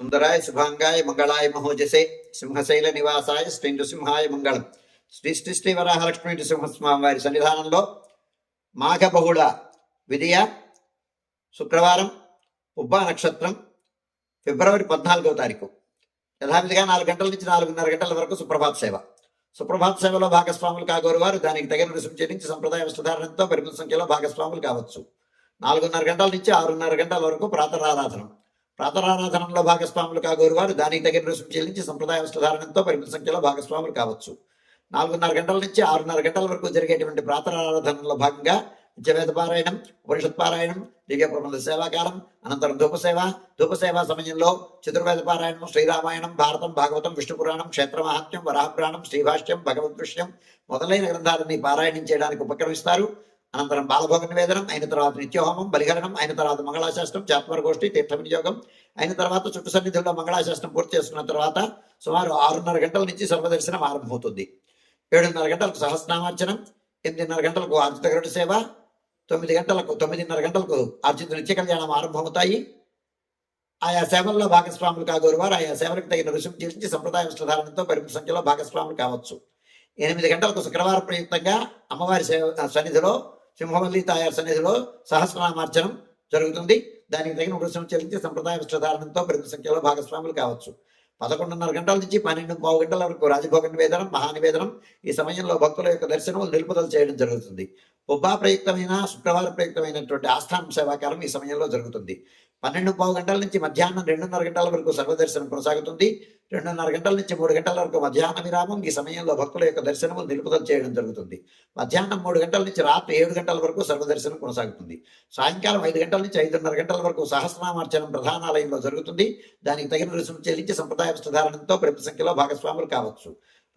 సుందరాయ శుభాంగాయ మంగళాయ మహోజసే సింహశైల నివాసాయ శ్రీ నృసింహాయ మంగళం శ్రీ శ్రీ శ్రీ వరాహలక్ష్మీ నృసింహస్వామి వారి సన్నిధానంలో మాఘ బహుళ శుక్రవారం ఉబ్బా నక్షత్రం ఫిబ్రవరి పద్నాలుగవ తారీఖు యథావిధిగా నాలుగు గంటల నుంచి నాలుగున్నర గంటల వరకు సుప్రభాత సేవ సుప్రభాత సేవలో భాగస్వాములు కాగోరు వారు దానికి తగిన రుసుము చెల్లించి సంప్రదాయ వస్త్రధారణతో పరిమిత సంఖ్యలో భాగస్వాములు కావచ్చు. నాలుగున్నర గంటల నుంచి ఆరున్నర గంటల వరకు ప్రాతరారాధనం. ప్రాతరారాధనంలో భాగస్వాములు కాగోరు వారు దానికి తగిన రుసుము చెల్లించి సంప్రదాయ వస్త్రధారణతో పరిమిత సంఖ్యలో భాగస్వాములు కావచ్చు. నాలుగున్నర గంటల నుంచి ఆరున్నర గంటల వరకు జరిగేటువంటి ప్రాతరారాధనలో భాగంగా విద్యవేద పారాయణం ఉపనిషత్ పారాయణం దివ్య ప్రబంధ సేవాకాలం అనంతరం ధూపసేవ ధూపసేవ సమయంలో చతుర్వేద పారాయణం శ్రీరామాయణం భారతం భాగవతం విష్ణు పురాణం క్షేత్రమహాత్యం వరాహపురాణం శ్రీభాష్యం భగవద్దృశ్యం మొదలైన గ్రంథాలని పారాయణం చేయడానికి ఉపక్రమిస్తారు. అనంతరం బాలభోగ నివేదనం అయిన తర్వాత నిత్యహోమం బలిహరణం అయిన తర్వాత మంగళాశాస్త్రం చాత్వర గోష్ఠి తీర్థ వినియోగం అయిన తర్వాత చుట్టు సన్నిధుల్లో మంగళాశాస్త్రం పూర్తి చేసుకున్న తర్వాత సుమారు ఆరున్నర గంటల నుంచి సర్వదర్శనం ఆరంభమవుతుంది. ఏడున్నర గంటలకు సహస్నామార్చనం ఎనిమిదిన్నర గంటలకు ఆర్జిత సేవ తొమ్మిది గంటలకు తొమ్మిదిన్నర గంటలకు ఆర్జిత నిత్య కళ్యాణం ఆరంభమవుతాయి. ఆయా సేవల్లో భాగస్వాములు కాగోరు వారు ఆయా సేవలకు తగిన రుసుము చెల్లించి సంప్రదాయ వస్త్రధారణతో పరిమిత సంఖ్యలో భాగస్వాములు కావచ్చు. ఎనిమిది గంటలకు శుక్రవారం ప్రయుక్తంగా అమ్మవారి సేవ సన్నిధిలో సింహవల్లి తాయారు సన్నిధిలో సహస్రనామార్చనం జరుగుతుంది. దానికి తగిన రుసుము చెల్లించి సంప్రదాయ వస్త్రధారణతో పెద్ద సంఖ్యలో భాగస్వాములు కావచ్చు. పదకొండున్నర గంటల నుంచి పన్నెండు పావు గంటల వరకు రాజభోగ నివేదనం మహానివేదనం ఈ సమయంలో భక్తుల యొక్క దర్శనం నిలుపుదల చేయడం జరుగుతుంది. ఉబ్బా ప్రయుక్తమైన శుక్రవారం ప్రయుక్తమైనటువంటి ఆస్థానం సేవాకాలం ఈ సమయంలో జరుగుతుంది. పన్నెండు పావు గంటల నుంచి మధ్యాహ్నం రెండున్నర గంటల వరకు సర్వదర్శనం కొనసాగుతుంది. రెండున్నర గంటల నుంచి మూడు గంటల వరకు మధ్యాహ్న విరామం ఈ సమయంలో భక్తుల యొక్క దర్శనము నిలుపుదల చేయడం జరుగుతుంది. మధ్యాహ్నం మూడు గంటల నుంచి రాత్రి ఏడు గంటల వరకు సర్వదర్శనం కొనసాగుతుంది. సాయంకాలం ఐదు గంటల నుంచి ఐదున్నర గంటల వరకు సహస్రనామార్చనం ప్రధానాలయంలో జరుగుతుంది. దానికి తగిన రుసుము చెల్లించి సంప్రదాయ వస్త్రధారణంతో ప్రతి సంఖ్యలో భాగస్వాములు కావచ్చు.